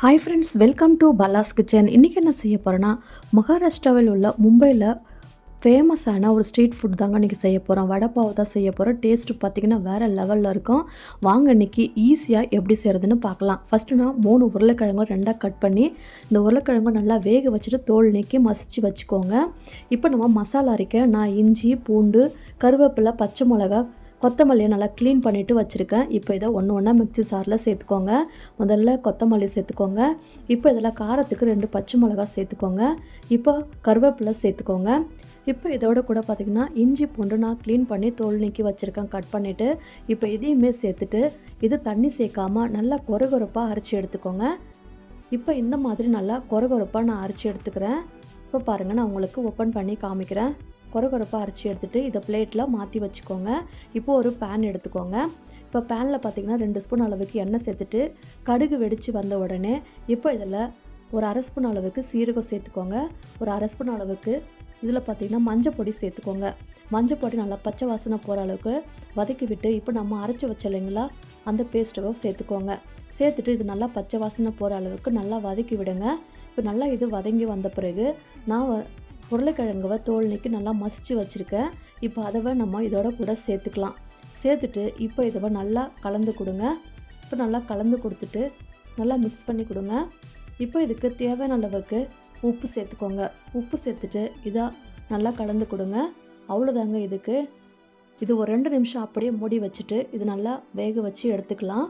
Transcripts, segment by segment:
Hi friends welcome to Pallas kitchen இன்றைக்கி என்ன செய்ய போகிறேன்னா மகாராஷ்டிராவில் உள்ள மும்பையில் ஃபேமஸான ஒரு ஸ்ட்ரீட் ஃபுட் தாங்க இன்றைக்கி செய்ய போகிறோம் வடைப்பாவை தான் செய்ய போகிறோம் டேஸ்ட்டு பார்த்திங்கன்னா வேறு லெவலில் இருக்கும். வாங்க இன்றைக்கி ஈஸியாக எப்படி செய்கிறதுன்னு பார்க்கலாம். ஃபஸ்ட்டு நான் மூணு உருளைக்கிழங்கு ரெண்டாக கட் பண்ணி இந்த உருளைக்கிழங்கு நல்லா வேக வச்சுட்டு தோல் நீக்கி மசித்து வச்சுக்கோங்க. இப்போ நம்ம மசாலா அரைக்க நான் இஞ்சி பூண்டு கருவேப்பிலை பச்சை மிளகா கொத்தமல்லியை நல்லா க்ளீன் பண்ணிவிட்டு வச்சுருக்கேன். இப்போ இதை ஒன்று ஒன்றா மிக்சி சாரில் சேர்த்துக்கோங்க. முதல்ல கொத்தமல்லி சேர்த்துக்கோங்க. இப்போ இதில் காரத்துக்கு ரெண்டு பச்சை மிளகா சேர்த்துக்கோங்க. இப்போ கருவேப்பிலை சேர்த்துக்கோங்க. இப்போ இதோட கூட பார்த்திங்கன்னா இஞ்சி பூண்டு நான் க்ளீன் பண்ணி தோல் நீக்கி வச்சுருக்கேன். கட் பண்ணிவிட்டு இப்போ இதையுமே சேர்த்துட்டு இது தண்ணி சேர்க்காமல் நல்லா கொரகொரப்பாக அரைச்சி எடுத்துக்கோங்க. இப்போ இந்த மாதிரி நல்லா கொரகொரப்பாக நான் அரைச்சி எடுத்துக்கிறேன். இப்போ பாருங்கள் நான் உங்களுக்கு ஓப்பன் பண்ணி காமிக்கிறேன். கொரகொரப்பாக அரைச்சி எடுத்துகிட்டு இதை பிளேட்டில் மாற்றி வச்சுக்கோங்க. இப்போ ஒரு பேன் எடுத்துக்கோங்க. இப்போ பேனில் பார்த்தீங்கன்னா ரெண்டு ஸ்பூன் அளவுக்கு எண்ணெய் சேர்த்துட்டு கடுகு வெடித்து வந்த உடனே இப்போ இதில் ஒரு அரை ஸ்பூன் அளவுக்கு சீரகம் சேர்த்துக்கோங்க. ஒரு அரை ஸ்பூன் அளவுக்கு இதில் பார்த்தீங்கன்னா மஞ்சள் பொடி சேர்த்துக்கோங்க. மஞ்சள் பொடி நல்லா பச்சை வாசனை போகிற அளவுக்கு வதக்கி விட்டு இப்போ நம்ம அரைச்சி வச்ச இல்லைங்களா அந்த பேஸ்ட்டை சேர்த்துக்கோங்க. சேர்த்துட்டு இது நல்லா பச்சை வாசனை போகிற அளவுக்கு நல்லா வதக்கி விடுங்க. இப்போ நல்லா இது வதங்கி வந்த பிறகு நான் உருளைக்கிழங்குவை தோல் நீக்கி நல்லா மசித்து வச்சுருக்கேன். இப்போ அதவை நம்ம இதோட கூட சேர்த்துக்கலாம். சேர்த்துட்டு இப்போ இதை நல்லா கலந்து கொடுங்க. இப்போ நல்லா கலந்து கொடுத்துட்டு நல்லா மிக்ஸ் பண்ணி கொடுங்க. இப்போ இதுக்கு தேவையான அளவுக்கு உப்பு சேர்த்துக்கோங்க. உப்பு சேர்த்துட்டு இதாக நல்லா கலந்து கொடுங்க. அவ்வளோதாங்க இதுக்கு. இது ஒரு ரெண்டு நிமிஷம் அப்படியே மூடி வச்சுட்டு இது நல்லா வேக வச்சு எடுத்துக்கலாம்.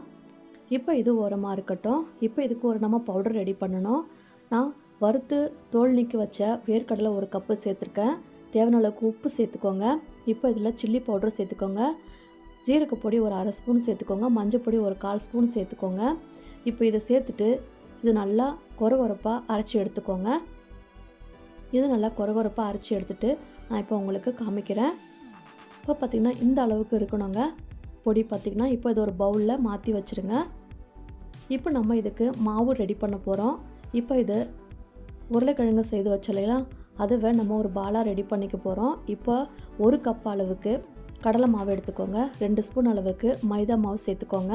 இப்போ இது ஓரமாக இருக்கட்டும். இப்போ இதுக்கு ஒரு நம்ம பவுடர் ரெடி பண்ணணும். நான் வறுத்து தோல் நீக்கி வச்ச வேர்க்கடலை ஒரு கப்பு சேர்த்துருக்கேன். தேவையான அளவுக்கு உப்பு சேர்த்துக்கோங்க. இப்போ இதில் சில்லி பவுடர் சேர்த்துக்கோங்க. ஜீரகப்பொடி ஒரு அரை ஸ்பூன் சேர்த்துக்கோங்க. மஞ்சள் பொடி ஒரு கால் ஸ்பூன் சேர்த்துக்கோங்க. இப்போ இதை சேர்த்துட்டு இது நல்லா கொரகொரப்பாக அரைச்சி எடுத்துக்கோங்க. இது நல்லா கொரகொரப்பாக அரைச்சி எடுத்துகிட்டு நான் இப்போ உங்களுக்கு காமிக்கிறேன். இப்போ பார்த்திங்கன்னா இந்த அளவுக்கு இருக்கணுங்க. பொடி பார்த்திங்கன்னா இப்போ இது ஒரு பவுலில் மாற்றி வச்சுருங்க. இப்போ நம்ம இதுக்கு மாவு ரெடி பண்ண போகிறோம் இப்போ இது உருளைக்கிழங்கு செய்து வச்சலையா அதுவே நம்ம ஒரு பாலாக ரெடி பண்ணிக்க போகிறோம் இப்போ ஒரு கப் அளவுக்கு கடலை மாவு எடுத்துக்கோங்க. ரெண்டு ஸ்பூன் அளவுக்கு மைதா மாவு சேர்த்துக்கோங்க.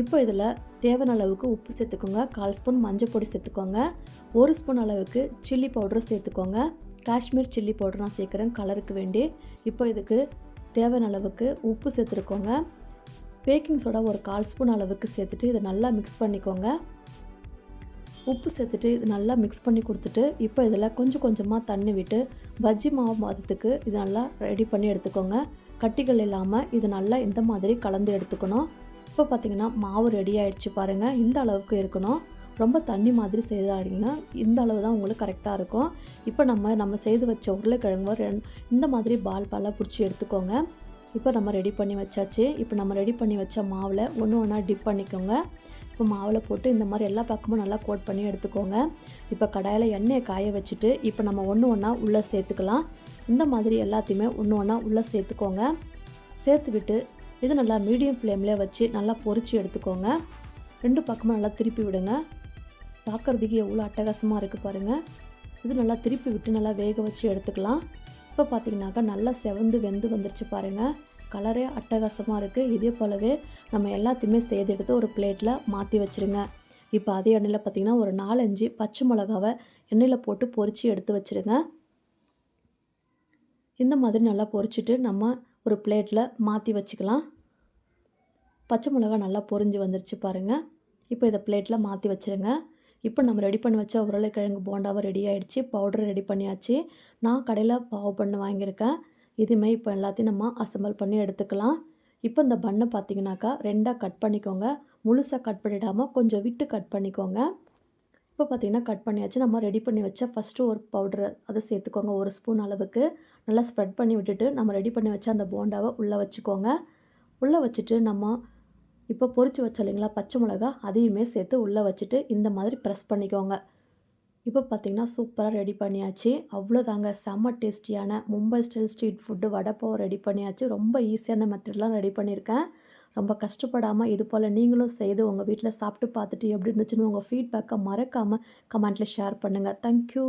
இப்போ இதில் தேவையான அளவுக்கு உப்பு சேர்த்துக்கோங்க. கால் ஸ்பூன் மஞ்சள் பொடி சேர்த்துக்கோங்க. ஒரு ஸ்பூன் அளவுக்கு சில்லி பவுடர் சேர்த்துக்கோங்க. காஷ்மீர் சில்லி பவுடர் நான் சேர்க்குறேன். கலருக்கு வேண்டி. இப்போ இதுக்கு தேவையான அளவுக்கு உப்பு சேர்த்துருக்கோங்க. பேக்கிங் சோடா ஒரு கால் ஸ்பூன் அளவுக்கு சேர்த்துட்டு இதை நல்லா மிக்ஸ் பண்ணிக்கோங்க. உப்பு சேர்த்துட்டு இது நல்லா மிக்ஸ் பண்ணி கொடுத்துட்டு இப்போ இதில் கொஞ்சம் கொஞ்சமாக தண்ணி விட்டு பஜ்ஜி மாவு மாதத்துக்கு இது நல்லா ரெடி பண்ணி எடுத்துக்கோங்க. கட்டிகள் இல்லாமல் இது நல்லா இந்த மாதிரி கலந்து எடுத்துக்கணும். இப்போ பார்த்திங்கன்னா மாவு ரெடி ஆகிடுச்சு பாருங்கள் இந்த அளவுக்கு இருக்கணும். ரொம்ப தண்ணி மாதிரி செய்தாடிங்க இந்த அளவு தான் உங்களுக்கு கரெக்டாக இருக்கும். இப்போ நம்ம நம்ம செய்து வச்ச உருளைக்கிழங்கு ரெண் இந்த மாதிரி பால் பாலாக பிடிச்சி எடுத்துக்கோங்க. இப்போ நம்ம ரெடி பண்ணி வச்சாச்சு. இப்போ நம்ம ரெடி பண்ணி வச்ச மாவில் ஒன்று ஒன்றா டிப் பண்ணிக்கோங்க. இப்போ மாவில் போட்டு இந்த மாதிரி எல்லா பக்கமும் நல்லா கோட் பண்ணி எடுத்துக்கோங்க. இப்போ கடாயில் எண்ணெயை காய வச்சுட்டு இப்போ நம்ம ஒன்று ஒன்றா உள்ளே சேர்த்துக்கலாம். இந்த மாதிரி எல்லாத்தையுமே ஒன்று ஒன்றா உள்ளே சேர்த்துக்கோங்க. சேர்த்து விட்டு இது நல்லா மீடியம் ஃப்ளேமில் வச்சு நல்லா பொறிச்சு எடுத்துக்கோங்க. ரெண்டு பக்கமும் நல்லா திருப்பி விடுங்க. பார்க்குறதுக்கு எவ்வளோ அட்டகாசமாக இருக்குது பாருங்கள் இது நல்லா திருப்பி விட்டு நல்லா வேக வச்சு எடுத்துக்கலாம். இப்போ பார்த்தீங்கன்னாக்கா நல்லா செவந்து வெந்து வந்துருச்சு பாருங்கள் கலரே அட்டகாசமாக இருக்குது இதே போலவே நம்ம எல்லாத்தையுமே செய்து எடுத்து ஒரு பிளேட்டில் மாற்றி வச்சுருங்க. இப்போ அதே எண்ணெயில் பார்த்திங்கன்னா ஒரு நாலஞ்சு பச்சை மிளகாவை எண்ணெயில் போட்டு பொறிச்சு எடுத்து வச்சுருங்க. இந்த மாதிரி நல்லா பொறிச்சிட்டு நம்ம ஒரு பிளேட்டில் மாற்றி வச்சுக்கலாம். பச்சை மிளகா நல்லா பொறிஞ்சு வந்துருச்சு பாருங்கள் இப்போ இதை பிளேட்டில் மாற்றி வச்சுருங்க. இப்போ நம்ம ரெடி பண்ணி வச்ச உருளைக்கிழங்கு போண்டாவை ரெடி ஆகிடுச்சு பவுடர் ரெடி பண்ணியாச்சு. நான் கடையில் பாவு பண்ணு வாங்கியிருக்கேன். இதுமாரி இப்போ எல்லாத்தையும் நம்ம அசம்பிள் பண்ணி எடுத்துக்கலாம். இப்போ இந்த பண்ணை பார்த்தீங்கன்னாக்கா ரெண்டாக கட் பண்ணிக்கோங்க. முழுசாக கட் பண்ணிடாமல் கொஞ்சம் விட்டு கட் பண்ணிக்கோங்க. இப்போ பார்த்திங்கன்னா கட் பண்ணியாச்சு. நம்ம ரெடி பண்ணி வச்ச ஃபஸ்ட்டு ஒரு பவுட்ரு அதை சேர்த்துக்கோங்க. ஒரு ஸ்பூன் அளவுக்கு. நல்லா ஸ்ப்ரெட் பண்ணி விட்டுட்டு நம்ம ரெடி பண்ணி வச்ச அந்த போண்டாவை உள்ளே வச்சுக்கோங்க. உள்ளே வச்சுட்டு நம்ம இப்போ பொறிச்சு வச்சோம் இல்லைங்களா பச்சை மிளகா அதையுமே சேர்த்து உள்ளே வச்சுட்டு இந்த மாதிரி ப்ரெஸ் பண்ணிக்கோங்க. இப்போ பார்த்திங்கன்னா சூப்பராக ரெடி பண்ணியாச்சு. அவ்வளோதாங்க. செம்ம டேஸ்டியான மும்பை ஸ்டைல் ஸ்ட்ரீட் ஃபுட்டு வடைப்பாவை ரெடி பண்ணியாச்சு. ரொம்ப ஈஸியான மெத்தட்லாம் ரெடி பண்ணியிருக்கேன். ரொம்ப கஷ்டப்படாமல் இது போல் நீங்களும் செய்து உங்கள் வீட்டில் சாப்பிட்டு பார்த்துட்டு எப்படி இருந்துச்சுன்னு உங்கள் ஃபீட்பேக்கை மறக்காமல் கமெண்ட்டில் ஷேர் பண்ணுங்கள் தேங்க்யூ